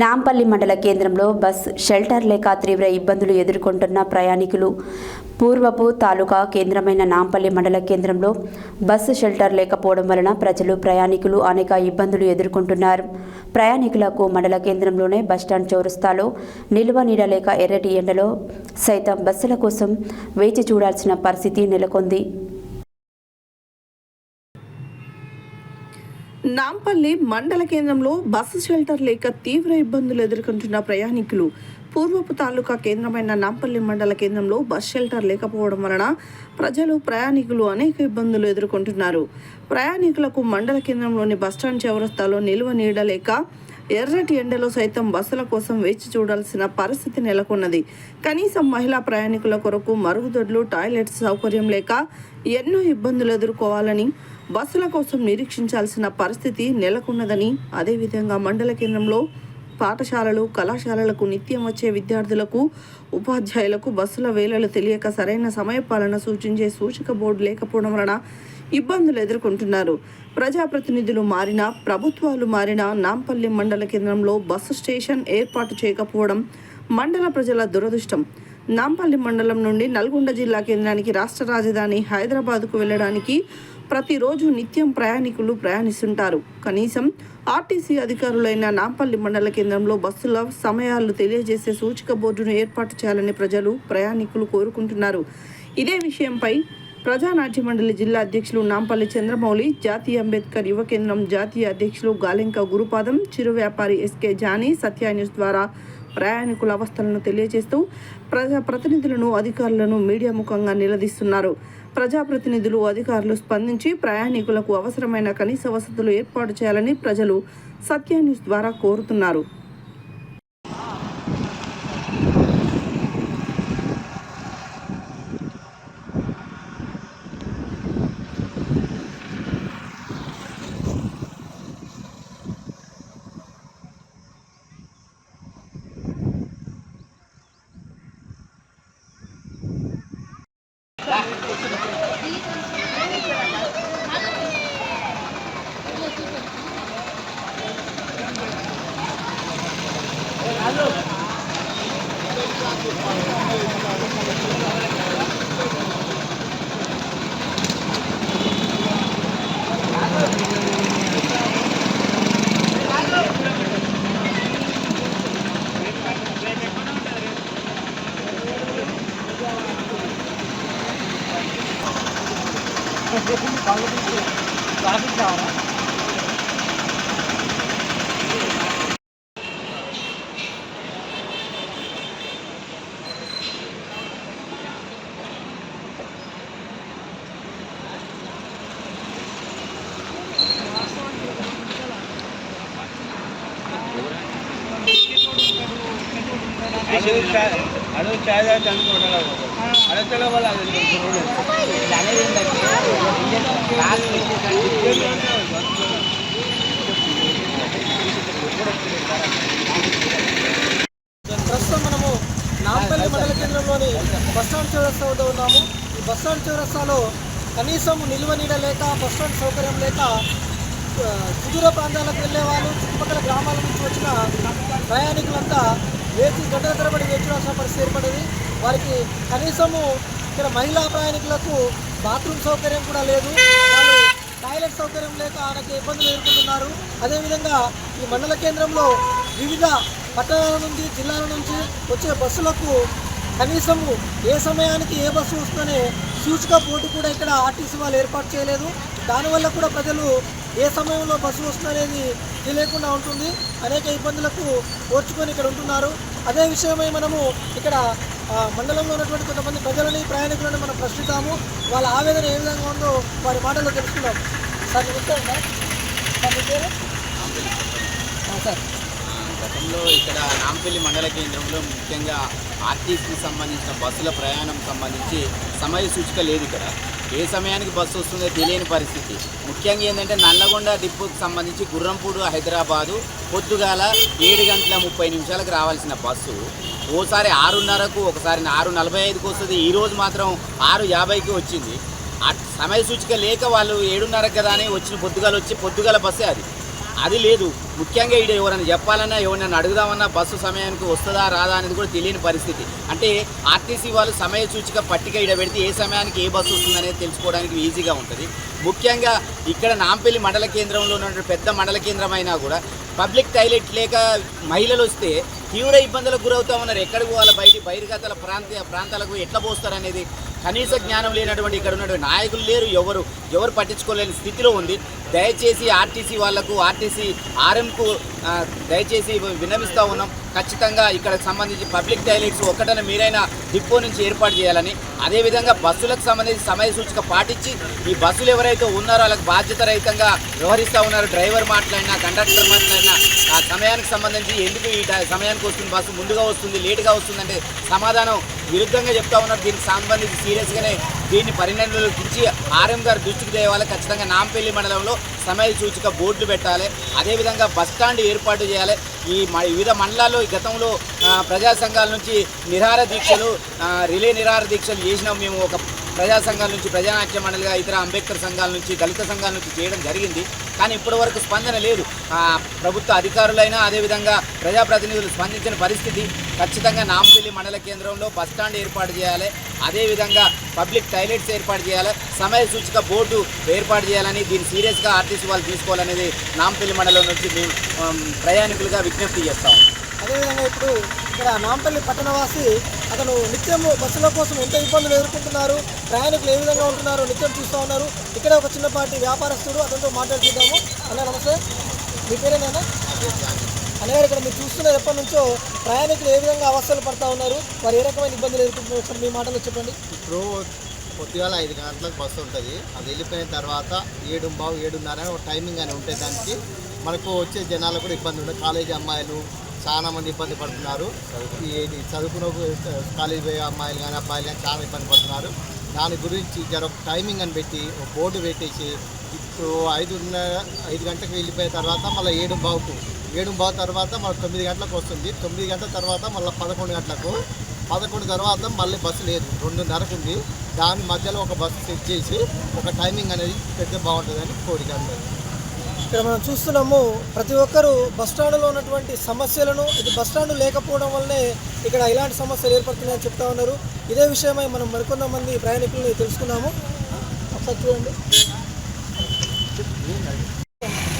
నాంపల్లి మండల కేంద్రంలో bus shelter లేక తీవ్ర ఇబ్బందులు ఎదుర్కొంటున్న ప్రయాణికులు. పూర్వపు తాలూకా కేంద్రమైన నాంపల్లి మండల కేంద్రంలో బస్సు షెల్టర్ లేకపోవడం వలన ప్రజలు ప్రయాణికులు అనేక ఇబ్బందులు ఎదుర్కొంటున్నారు. ప్రయాణికులకు మండల కేంద్రంలోనే బస్టాండ్ చౌరస్తాలో నిల్వ నీడలేక ఎర్రటి ఎండలో సైతం బస్సుల కోసం వేచి చూడాల్సిన పరిస్థితి నెలకొంది. నాంపల్లి మండల కేంద్రంలో బస్సు షెల్టర్ లేక తీవ్ర ఇబ్బందులు ఎదుర్కొంటున్న ప్రయాణికులు. పూర్వపు తాలూకా కేంద్రమైన నాంపల్లి మండల కేంద్రంలో బస్ షెల్టర్ లేకపోవడం వలన ప్రజలు ప్రయాణికులు అనేక ఇబ్బందులు ఎదుర్కొంటున్నారు. ప్రయాణికులకు మండల కేంద్రంలోని బస్టాండ్ చౌరస్తాలో నిల్వ నీడలేక ఎర్రటి ఎండలో సైతం బస్సుల కోసం వేచి చూడాల్సిన పరిస్థితి నెలకొన్నది. కనీసం మహిళా ప్రయాణికుల కొరకు మరుగుదొడ్లు టాయిలెట్స్ సౌకర్యం లేక ఎన్నో ఇబ్బందులు ఎదుర్కోవాలని బస్సుల కోసం నిరీక్షించాల్సిన పరిస్థితి నెలకొన్నదని అదేవిధంగా మండల కేంద్రంలో పాఠశాలలు కళాశాలలకు నిత్యం వచ్చే విద్యార్థులకు ఉపాధ్యాయులకు బస్సుల వేళలు తెలియక సరైన సమయపాలన సూచించే సూచిక బోర్డు లేకపోవడం వలన ఇబ్బందులు ఎదుర్కొంటున్నారు. ప్రజాప్రతినిధులు మారినా ప్రభుత్వాలు మారినా నాంపల్లి మండల కేంద్రంలో బస్సు స్టేషన్ ఏర్పాటు చేయకపోవడం మండల ప్రజల దురదృష్టం. నాంపల్లి మండలం నుండి నల్గొండ జిల్లా కేంద్రానికి రాష్ట్ర రాజధాని హైదరాబాద్కు వెళ్ళడానికి ప్రతిరోజు నిత్యం ప్రయాణికులు ప్రయాణిస్తుంటారు. కనీసం ఆర్టీసీ అధికారులైన నాంపల్లి మండల కేంద్రంలో బస్సుల సమయాలు తెలియజేసే సూచిక బోర్డును ఏర్పాటు చేయాలని ప్రజలు ప్రయాణికులు కోరుకుంటున్నారు. ఇదే విషయంపై ప్రజానాట్య మండలి జిల్లా అధ్యక్షులు నాంపల్లి చంద్రమౌళి జాతీయ అంబేద్కర్ యువ కేంద్రం జాతీయ అధ్యక్షులు గాలెంక గురుపాదం చిరు వ్యాపారి ఎస్కే జానీ సత్య న్యూస్ ద్వారా ప్రయాణికుల అవస్థలను తెలియజేస్తూ ప్రజా ప్రతినిధులను అధికారులను మీడియా ముఖంగా నిలదీస్తున్నారు. ప్రజాప్రతినిధులు అధికారులు స్పందించి ప్రయాణికులకు అవసరమైన కనీస వసతులు ఏర్పాటు చేయాలని ప్రజలు సత్య న్యూస్ ద్వారా కోరుతున్నారు. Dito ప్రస్తుతం మనము నాంపల్లి మండల కేంద్రంలోని బస్టాండ్ చౌరస్తా వద్ద ఉన్నాము. ఈ బస్టాండ్ చౌరస్తాలో కనీసం నిల్వ నీడ లేక బస్టాండ్ సౌకర్యం లేక సుదూర ప్రాంతాలకు వెళ్ళే వాళ్ళు చుట్టుపక్కల గ్రామాల నుంచి వచ్చిన ప్రయాణికులంతా వేచి గంటల తరబడి వేచి రాసిన పరిస్థితి ఏర్పడింది. వారికి కనీసము ఇక్కడ మహిళా ప్రయాణికులకు బాత్రూమ్ సౌకర్యం కూడా లేదు. వాళ్ళు టాయిలెట్ సౌకర్యం లేక ఆయనకి ఇబ్బందులు ఎదుర్కొంటున్నారు. అదేవిధంగా ఈ మండల కేంద్రంలో వివిధ పట్టణాల నుంచి జిల్లాల నుంచి వచ్చే బస్సులకు కనీసము ఏ సమయానికి ఏ బస్సు వస్తుందనే సూచిక బోర్డు కూడా ఇక్కడ ఆర్టీసీ వాళ్ళు ఏర్పాటు చేయలేదు. దానివల్ల కూడా ప్రజలు ఏ సమయంలో బస్సు వస్తుందనేది తెలియకుండా ఉంటుంది. అనేక ఇబ్బందులకు ఓర్చుకొని ఇక్కడ ఉంటున్నారు. అదే విషయమై మనము ఇక్కడ మండలంలో ఉన్నటువంటి కొంతమంది ప్రజలని ప్రయాణికులను మనం ప్రశ్నిస్తాము వాళ్ళ ఆవేదన ఏ విధంగా ఉందో వారి మాటల్లో తెలుసుకుందాం. సార్ నమస్తే సార్ సార్. గతంలో ఇక్కడ నాంపల్లి మండల కేంద్రంలో ముఖ్యంగా ఆర్టీసీకి సంబంధించిన బస్సుల ప్రయాణం సంబంధించి సమయ సూచిక లేదు ఇక్కడ. ఏ సమయానికి బస్సు వస్తుందో తెలియని పరిస్థితి. ముఖ్యంగా ఏంటంటే నల్లగొండ డిపోకి సంబంధించి గుర్రంపూడు హైదరాబాదు పొద్దుగాల ఏడు గంటల ముప్పై నిమిషాలకు రావాల్సిన బస్సు. ఓసారి ఆరున్నరకు ఒకసారి ఆరు నలభై ఐదుకి వస్తుంది ఈరోజు మాత్రం ఆరు యాభైకి వచ్చింది. సమయ సూచిక లేక వాళ్ళు ఏడున్నరకు కదా అని వచ్చిన పొద్దుగాల వచ్చి పొద్దుగాల బస్సే అది. అది లేదు. ముఖ్యంగా ఈడ ఎవరైనా చెప్పాలన్నా ఎవరైనా అడుగుదామన్నా బస్సు సమయానికి వస్తుందా రాదా అనేది కూడా తెలియని పరిస్థితి. అంటే ఆర్టీసీ వాళ్ళు సమయ సూచిక పట్టిక ఇక్కడ పెడితే ఏ సమయానికి ఏ బస్సు వస్తుంది అనేది తెలుసుకోవడానికి ఈజీగా ఉంటుంది. ముఖ్యంగా ఇక్కడ నాంపల్లి మండల కేంద్రంలో ఉన్నటువంటి పెద్ద మండల కేంద్రం అయినా కూడా పబ్లిక్ టాయిలెట్ లేక మహిళలు వస్తే తీవ్ర ఇబ్బందులకు గురవుతా ఉన్నారు. ఎక్కడికి పోవాలి? బయట బహిర్గతల ప్రాంతీయ ప్రాంతాలకు ఎట్లా పోస్తారనేది కనీస జ్ఞానం లేనటువంటి ఇక్కడ ఉన్నటువంటి నాయకులు లేరు ఎవరు ఎవరు పట్టించుకోలేని స్థితిలో ఉంది. దయచేసి ఆర్టీసీ వాళ్ళకు ఆర్టీసీ ఆర్ఎంకు దయచేసి విన్నవిస్తూ ఉన్నాం. ఖచ్చితంగా ఇక్కడ సంబంధించి పబ్లిక్ టాయిలెట్స్ ఒక్కటన మీరైనా డిపో నుంచి ఏర్పాటు చేయాలని అదేవిధంగా బస్సులకు సంబంధించి సమయ సూచిక పాటించి ఈ బస్సులు ఎవరైతే ఉన్నారో వాళ్ళకి బాధ్యత రహితంగా వ్యవహరిస్తూ ఉన్నారు. డ్రైవర్ మాట్లాడినా కండక్టర్ మాట్లాడినా ఆ సమయానికి సంబంధించి ఎందుకు ఈ సమయానికి వస్తుంది బస్సు ముందుగా వస్తుంది లేటుగా వస్తుందంటే సమాధానం విరుద్ధంగా చెప్తా ఉన్నారు. దీనికి సంబంధించి సీరియస్గానే దీన్ని పరిణామాలకి ఆర్ఎం గారు దృష్టికి తేవాలి. ఖచ్చితంగా నాంపల్లి మండలంలో సమయ సూచిక బోర్డులు పెట్టాలి. అదేవిధంగా బస్ స్టాండ్ ఏర్పాటు చేయాలి. ఈ మ- వివిధ మండలాల్లో ఈ గతంలో ప్రజా సంఘాల నుంచి నిరాహార దీక్షలు రిలే నిరాహార దీక్షలు చేసినాం మేము. ఒక ప్రజా సంఘాల నుంచి ప్రజానాట్య మండలిగా ఇతర అంబేద్కర్ సంఘాల నుంచి దళిత సంఘాల నుంచి చేయడం జరిగింది. కానీ ఇప్పటి వరకు స్పందన లేదు. ప్రభుత్వ అధికారులైనా అదేవిధంగా ప్రజాప్రతినిధులు స్పందించిన పరిస్థితి ఖచ్చితంగా నాంపల్లి మండల కేంద్రంలో బస్ స్టాండ్ ఏర్పాటు చేయాలి. అదేవిధంగా పబ్లిక్ టాయిలెట్స్ ఏర్పాటు చేయాలి. సమయ సూచిక బోర్డు ఏర్పాటు చేయాలని దీన్ని సీరియస్గా ఆర్టీసీ వాళ్ళు తీసుకోవాలనేది నాంపల్లి మండలం నుంచి మేము ప్రయాణికులుగా విజ్ఞప్తి చేస్తాం అదేవిధంగా ఇప్పుడు ఇక్కడ నాంపల్లి పట్టణవాసి అతను నిత్యం బస్సుల కోసం ఎంత ఇబ్బందులు ఎదుర్కొంటున్నారు. ప్రయాణికులు ఏ విధంగా ఉంటున్నారు? నిత్యం చూస్తూ ఉన్నారు. ఇక్కడ ఒక చిన్నపాటి వ్యాపారస్తుడు అతనితో మాట్లాడుతున్నాము అన్న నమస్తే. మీ పేరేనా అన్నగారు ఇక్కడ మీరు చూస్తున్నారు ఎప్పటి నుంచో ప్రయాణికులు ఏ విధంగా అవస్థలు పడతా ఉన్నారు? వారు ఏ రకమైన ఇబ్బందులు ఎదుర్కొంటున్నారు? ఒకసారి మీ మాటలో చెప్పండి. ఇప్పుడు పొద్దుగాల ఐదు గంటలకు బస్సు ఉంటుంది. అది వెళ్ళిపోయిన తర్వాత ఏడు బావు ఏడున్నర ఒక టైమింగ్ అని ఉంటే దానికి మనకు వచ్చే జనాలకు కూడా ఇబ్బంది ఉంటుంది కాలేజీ అమ్మాయిలు చాలా మంది ఇబ్బంది పడుతున్నారు. ఈ ఇది చదువుకున్న కాలేజీ పోయే అమ్మాయిలు కానీ అబ్బాయిలు కానీ చాలా ఇబ్బంది పడుతున్నారు. దాని గురించి జర ఒక టైమింగ్ అని పెట్టి ఒక బోర్డు పెట్టేసి ఇప్పుడు ఐదున్నర ఐదు గంటలకు వెళ్ళిపోయిన తర్వాత మళ్ళీ ఏడు బావుకు ఏడు బావు తర్వాత మళ్ళీ తొమ్మిది గంటలకు వస్తుంది. తొమ్మిది గంటల తర్వాత మళ్ళీ పదకొండు గంటలకు పదకొండు తర్వాత మళ్ళీ బస్సు లేదు. రెండున్నరకు ఉంది. దాని మధ్యలో ఒక బస్సు సెట్ చేసి ఒక టైమింగ్ అనేది పెడితే బాగుంటుందని కోరిక ఇక్కడ మనం చూస్తున్నాము ప్రతి ఒక్కరూ బస్ స్టాండ్లో ఉన్నటువంటి సమస్యలను ఇది బస్ స్టాండ్ లేకపోవడం వల్లనే ఇక్కడ ఇలాంటి సమస్యలు ఏర్పడుతున్నాయని చెప్తా ఉన్నారు. ఇదే విషయమై మనం మరికొంత మంది ప్రయాణికులని తెలుసుకున్నాము. ఒకసారి చూడండి.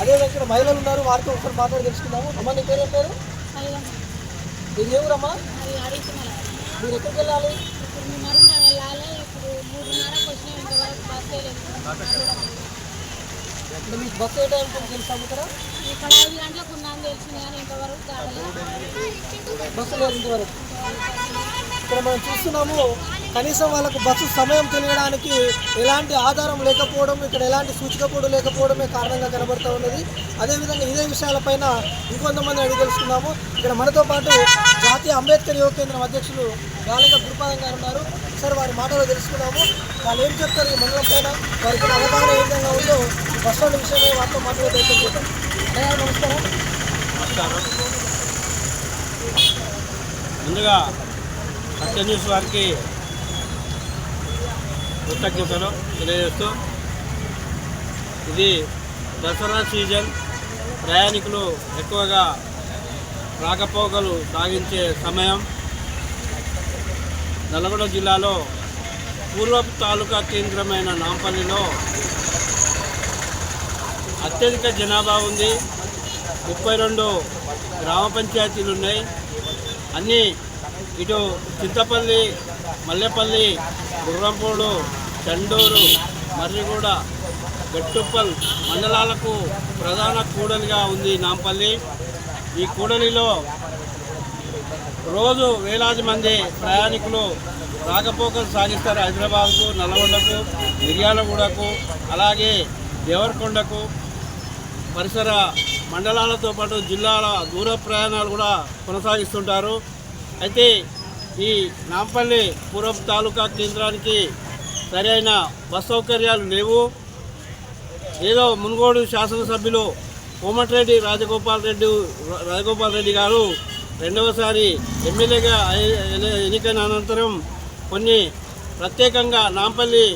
అదేవిధంగా ఇక్కడ మహిళలు ఉన్నారు వారితో ఒకసారి మాట్లాడి తెలుసుకుందాము. అమ్మ నీ పేరు పేరు? ఇది ఏ ఊరమ్మా మీరు ఎక్కడికి వెళ్ళాలి? అంటే మీకు బస్సు ఏ టైం తెలుసా ఇక్కడ ఇక్కడ ఐదు గంటలకు ఉన్నాను తెలిసింది కానీ ఇంతవరకు బస్సు లేదు ఇంతవరకు ఇక్కడ మనం చూస్తున్నాము కనీసం వాళ్ళకు బస్సు సమయం తెలియడానికి ఎలాంటి ఆధారం లేకపోవడం ఇక్కడ ఎలాంటి సూచిక బోర్డు లేకపోవడమే కారణంగా కనబడుతూ ఉన్నది. అదేవిధంగా ఇదే విషయాలపైన ఇంకొంతమంది అడిగి తెలుసుకున్నాము ఇక్కడ మనతో పాటు జాతీయ అంబేద్కర్ యువ కేంద్రం అధ్యక్షులు గాలిక గురుపాదం గారు ఉన్నారు. సార్ వారి మాటలో తెలుసుకున్నాము. వాళ్ళు ఏం చెప్తారు ఈ మండలం పైన? వారికి అవగాహన ఏ విధంగా ఉందో ఈ బస్ స్టాండ్ వారితో మాట్లాడే ప్రయత్నం నమస్కారం. ముందుగా సత్య న్యూస్ వారికి కృతజ్ఞతలు తెలియజేస్తూ ఇది దసరా సీజన్ ప్రయాణికులు ఎక్కువగా రాకపోకలు సాగించే సమయం నల్గొండ జిల్లాలో పూర్వపు తాలూకా కేంద్రమైన నాంపల్లిలో అత్యధిక జనాభా ఉంది. ముప్పై రెండు గ్రామ పంచాయతీలు ఉన్నాయి. అన్నీ ఇటు చింతపల్లి మల్లెపల్లి గుర్రంపూడు చండూరు మర్రిగూడ గట్టుప్పల్ మండలాలకు ప్రధాన కూడలిగా ఉంది నాంపల్లి. ఈ కూడలిలో రోజు వేలాది మంది ప్రయాణికులు రాకపోకలు సాగిస్తారు హైదరాబాద్కు నల్గొండకు మిర్యాలగూడకు అలాగే దేవరకొండకు. పరిసర మండలాలతో పాటు జిల్లాల దూర ప్రయాణాలు కూడా కొనసాగిస్తుంటారు. అయితే ఈ నాంపల్లి పూర్వపు తాలూకా కేంద్రానికి సరైన బస్ సౌకర్యాలు లేవు. ఏదో మునుగోడు శాసనసభ్యులు కోమటిరెడ్డి రాజగోపాల్ రెడ్డి రాజగోపాల్ రెడ్డి గారు రెండవసారి ఎమ్మెల్యేగా ఎన్నికైన అనంతరం కొన్ని ప్రత్యేకంగా నాంపల్లి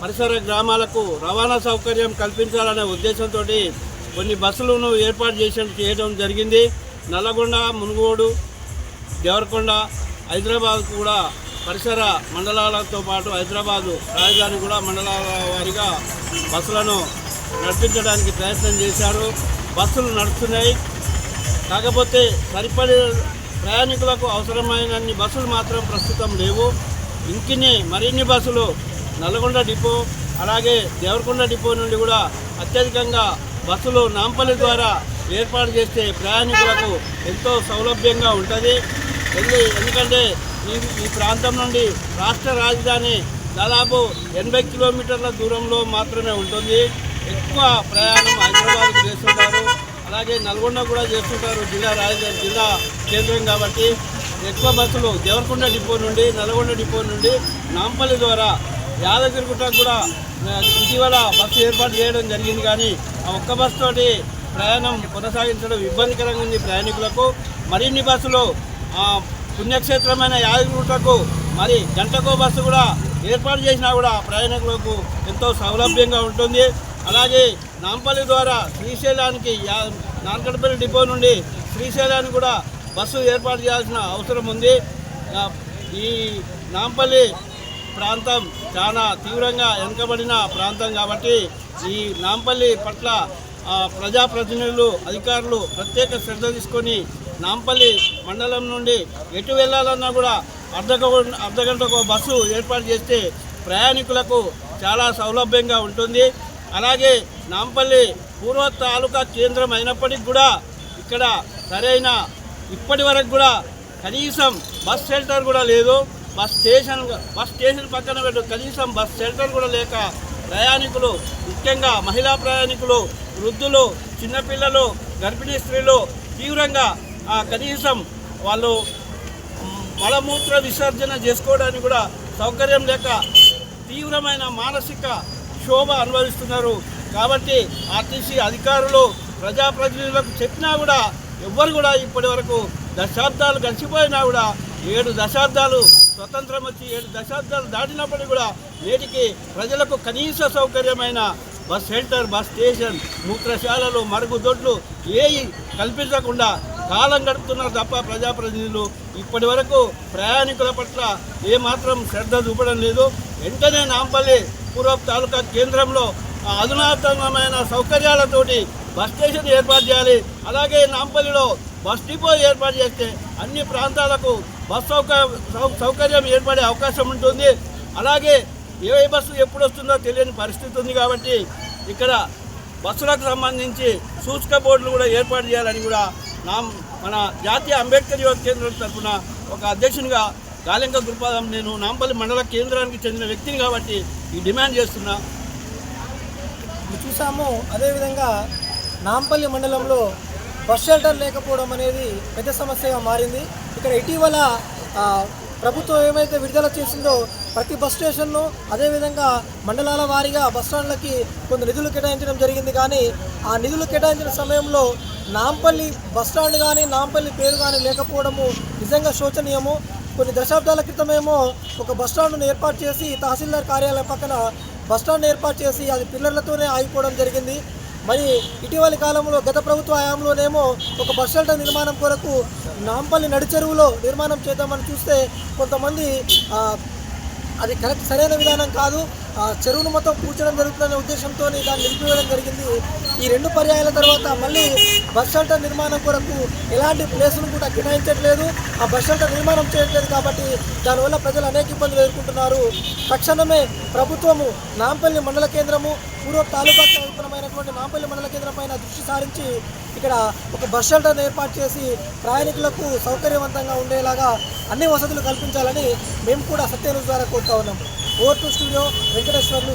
పరిసర గ్రామాలకు రవాణా సౌకర్యం కల్పించాలనే ఉద్దేశంతో కొన్ని బస్సులను ఏర్పాటు చేసి చేయడం జరిగింది. నల్లగొండ మునుగోడు దేవరకొండ హైదరాబాద్ కూడా పరిసర మండలాలతో పాటు హైదరాబాదు రాజధాని కూడా మండలాల వారిగా బస్సులను నడిపించడానికి ప్రయత్నం చేశారు. బస్సులు నడుస్తున్నాయి. కాకపోతే సరిపడే ప్రయాణికులకు అవసరమైనన్ని బస్సులు మాత్రం ప్రస్తుతం లేవు. ఇంకిన్ని మరిన్ని బస్సులు నల్గొండ డిపో అలాగే దేవరకొండ డిపో నుండి కూడా అత్యధికంగా బస్సులు నాంపల్లి ద్వారా ఏర్పాటు చేస్తే ప్రయాణికులకు ఎంతో సౌలభ్యంగా ఉంటుంది. ఎందుకంటే ఈ ఈ ప్రాంతం నుండి రాష్ట్ర రాజధాని దాదాపు ఎనభై కిలోమీటర్ల దూరంలో మాత్రమే ఉంటుంది. ఎక్కువ ప్రయాణం హైదరాబాద్ చేస్తుంటారు. అలాగే నల్గొండ కూడా చేస్తుంటారు జిల్లా రాజధాని జిల్లా కేంద్రం కాబట్టి ఎక్కువ బస్సులు దేవరకొండ డిపో నుండి నల్గొండ డిపో నుండి నాంపల్లి ద్వారా యాదగిరిగుట్ట కూడా ఇటీవల బస్సు ఏర్పాటు చేయడం జరిగింది. కానీ ఆ ఒక్క బస్సుతోటి ప్రయాణం కొనసాగించడం ఇబ్బందికరంగా ఉంది ప్రయాణికులకు. మరిన్ని బస్సులు పుణ్యక్షేత్రమైన యాదగిరిగుట్టకు మరి గంటకో బస్సు కూడా ఏర్పాటు చేసినా కూడా ప్రయాణికులకు ఎంతో సౌలభ్యంగా ఉంటుంది. అలాగే నాంపల్లి ద్వారా శ్రీశైలానికి నాన్కడపల్లి డిపో నుండి శ్రీశైలానికి కూడా బస్సు ఏర్పాటు చేయాల్సిన అవసరం ఉంది. ఈ నాంపల్లి ప్రాంతం చాలా తీవ్రంగా వెనుకబడిన ప్రాంతం కాబట్టి ఈ నాంపల్లి పట్ల ప్రజాప్రతినిధులు అధికారులు ప్రత్యేక శ్రద్ధ తీసుకొని నాంపల్లి మండలం నుండి ఎటు వెళ్ళాలన్నా కూడా అర్ధ గంట ఒక బస్సు ఏర్పాటు చేస్తే ప్రయాణికులకు చాలా సౌలభ్యంగా ఉంటుంది. అలాగే నాంపల్లి పూర్వ తాలూకా కేంద్రం అయినప్పటికి కూడా ఇక్కడ సరైన ఇప్పటి వరకు కూడా కనీసం బస్ షెల్టర్ కూడా లేదు. బస్ స్టేషన్ బస్ స్టేషన్ పక్కన పెట్టు కనీసం బస్ షెల్టర్ కూడా లేక ప్రయాణికులు ముఖ్యంగా మహిళా ప్రయాణికులు వృద్ధులు చిన్నపిల్లలు గర్భిణీ స్త్రీలు తీవ్రంగా ఆ కనీసం వాళ్ళు మలమూత్ర విసర్జన చేసుకోవడానికి కూడా సౌకర్యం లేక తీవ్రమైన మానసిక శోభ అనుభవిస్తున్నారు. కాబట్టి ఆర్టీసీ అధికారులు ప్రజాప్రతినిధులకు చెప్పినా కూడా ఎవ్వరు కూడా ఇప్పటి వరకు దశాబ్దాలు గడిచిపోయినా కూడా ఏడు దశాబ్దాలు స్వతంత్రం వచ్చి ఏడు దశాబ్దాలు దాటినప్పటికీ కూడా నేటికి ప్రజలకు కనీస సౌకర్యమైన బస్ సెంటర్ బస్ స్టేషన్ మూత్రశాలలు మరుగుదొడ్లు ఏవి కల్పించకుండా కాలం గడుపుతున్నారు తప్ప ప్రజాప్రతినిధులు. ఇప్పటి వరకు ప్రయాణికుల పట్ల ఏమాత్రం శ్రద్ధ చూపడం లేదు. వెంటనే నాంపల్లి పూర్వపు తాలూకా కేంద్రంలో అధునాతనమైన సౌకర్యాలతోటి బస్ స్టేషన్ ఏర్పాటు చేయాలి. అలాగే నాంపల్లిలో బస్ డిపో ఏర్పాటు చేస్తే అన్ని ప్రాంతాలకు బస్ సౌక సౌ- సౌకర్యం ఏర్పడే అవకాశం ఉంటుంది. అలాగే ఏ బస్సు ఎప్పుడు వస్తుందో తెలియని పరిస్థితి ఉంది కాబట్టి ఇక్కడ బస్సులకు సంబంధించి సూచక బోర్డులు కూడా ఏర్పాటు చేయాలని కూడా నా మన జాతీయ అంబేద్కర్ యువ కేంద్రం తరఫున ఒక అధ్యక్షునిగా గాలింక గురుపాదం నేను నాంపల్లి మండల కేంద్రానికి చెందిన వ్యక్తిని కాబట్టి ఈ డిమాండ్ చేస్తున్నా. చూసాము అదేవిధంగా నాంపల్లి మండలంలో బస్ షెల్టర్ లేకపోవడం అనేది పెద్ద సమస్యగా మారింది. ఇక్కడ ఇటీవల ప్రభుత్వం ఏమైతే విడుదల చేసిందో ప్రతి బస్ స్టేషన్ను అదేవిధంగా మండలాల వారీగా బస్ స్టాండ్లకి కొన్ని నిధులు కేటాయించడం జరిగింది. కానీ ఆ నిధులు కేటాయించిన సమయంలో నాంపల్లి బస్ స్టాండ్ కానీ నాంపల్లి పేరు కానీ లేకపోవడము నిజంగా శోచనీయము. కొన్ని దశాబ్దాల క్రితమేమో ఒక బస్ స్టాండ్ను ఏర్పాటు చేసి తహసీల్దార్ కార్యాలయం పక్కన బస్ ఏర్పాటు చేసి అది పిల్లర్లతోనే ఆగిపోవడం జరిగింది. మరి ఇటీవలి కాలంలో గత ప్రభుత్వ హయాంలోనేమో ఒక బస్ షెల్టర్ నిర్మాణం కొరకు నాంపల్లి నడిచెరువులో నిర్మాణం చేద్దామని చూస్తే కొంతమంది అది కరెక్ట్ సరైన విధానం కాదు. చెరువును మొత్తం కూర్చడం జరుగుతుందనే ఉద్దేశంతో దాన్ని నిలిపివేయడం జరిగింది. ఈ రెండు పర్యాయాల తర్వాత మళ్ళీ బస్ షెల్టర్ నిర్మాణం కొరకు ఎలాంటి ప్లేసులు కూడా కేటాయించట్లేదు. ఆ బస్ షెల్టర్ నిర్మాణం చేయట్లేదు కాబట్టి దానివల్ల ప్రజలు అనేక ఇబ్బందులు ఎదుర్కొంటున్నారు. తక్షణమే ప్రభుత్వము నాంపల్లి మండల కేంద్రము పూర్వ తాలూకా కేంద్రమైనటువంటి నాంపల్లి మండల కేంద్రం పైన దృష్టి సారించి ఇక్కడ ఒక బస్ షెల్టర్ ఏర్పాటు చేసి ప్రయాణికులకు సౌకర్యవంతంగా ఉండేలాగా అన్ని వసతులు కల్పించాలని మేము కూడా సత్యన్యూస్ ద్వారా కోరుతా ఉన్నాము ఓవర్ స్టూడియో వెంకటేశ్వర్లు